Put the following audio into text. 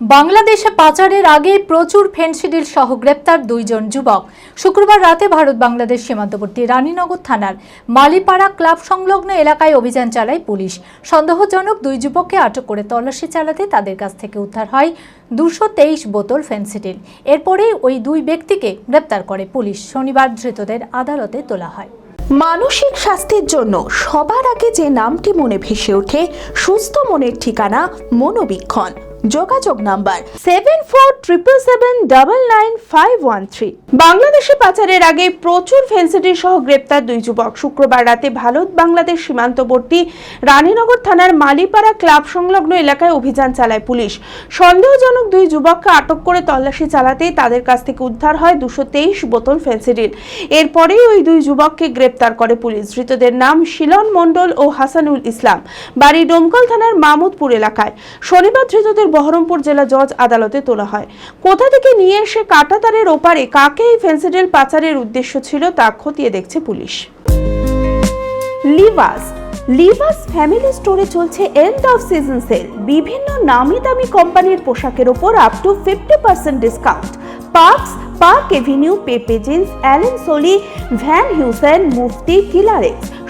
বাংলাদেশে পাচারের আগে প্রচুর ফেন্সিডিল সহ গ্রেপ্তার দুইজন যুবক। শুক্রবার রাতে ভারত বাংলাদেশ সীমান্তবর্তী রানীনগর থানার মালিপাড়া ক্লাব সংলগ্ন এলাকায় অভিযান চালায় পুলিশ। সন্দেহজনক দুই যুবককে আটক করে তল্লাশি চালাতে তাদের কাছ থেকে উদ্ধার হয় দুশো বোতল ফেন্সিডিল। এরপরেই ওই দুই ব্যক্তিকে গ্রেপ্তার করে পুলিশ। শনিবার ধৃতদের আদালতে তোলা হয়। মানসিক স্বাস্থ্যের জন্য সবার আগে যে নামটি মনে ভেসে ওঠে, সুস্থ মনের ঠিকানা মনোবীক্ষণ। যোগাযোগ number seven four triple seven double nine five one three বাংলাদেশে পাচারের আগে প্রচুর ফেন্সিডিল সহ গ্রেপ্তার দুই যুবক। শুক্রবার রাতে ভারত বাংলাদেশ সীমান্তবর্তী রানীনগর থানার মালিপাড়া ক্লাব সংলগ্ন এলাকায় অভিযান চালায় পুলিশ। সন্দেহজনক দুই যুবককে আটক করে তল্লাশি চালাতেই তাদের কাছ থেকে উদ্ধার হয় দুশো তেইশ বোতল ফেন্সিডিল এরপরেই ওই দুই যুবককে গ্রেপ্তার করে পুলিশ। ধৃতদের নাম শিলন মণ্ডল ও হাসানুল ইসলাম। বাড়ি ডোমকল থানার মামুদপুর এলাকায়। শনিবার ধৃতদের বহরমপুর জেলা জজ আদালতে তোলা হয়। কোথা থেকে নিয়ে এসে কাটাতারের ওপারে কাকে এই ফেন্সিডেল পাচারের উদ্দেশ্য ছিল তা খতিয়ে দেখছে পুলিশ। লিভাস। লিভাস ফ্যামিলি স্টোরে চলছে এন্ড অফ সিজন সেল বিভিন্ন নামি দামি কোম্পানির পোশাকের ওপর up to fifty percent discount Parx, Park Avenue, Pepe Jeans, Allen Solly, Van Heusen, Mufti কিলারেক্স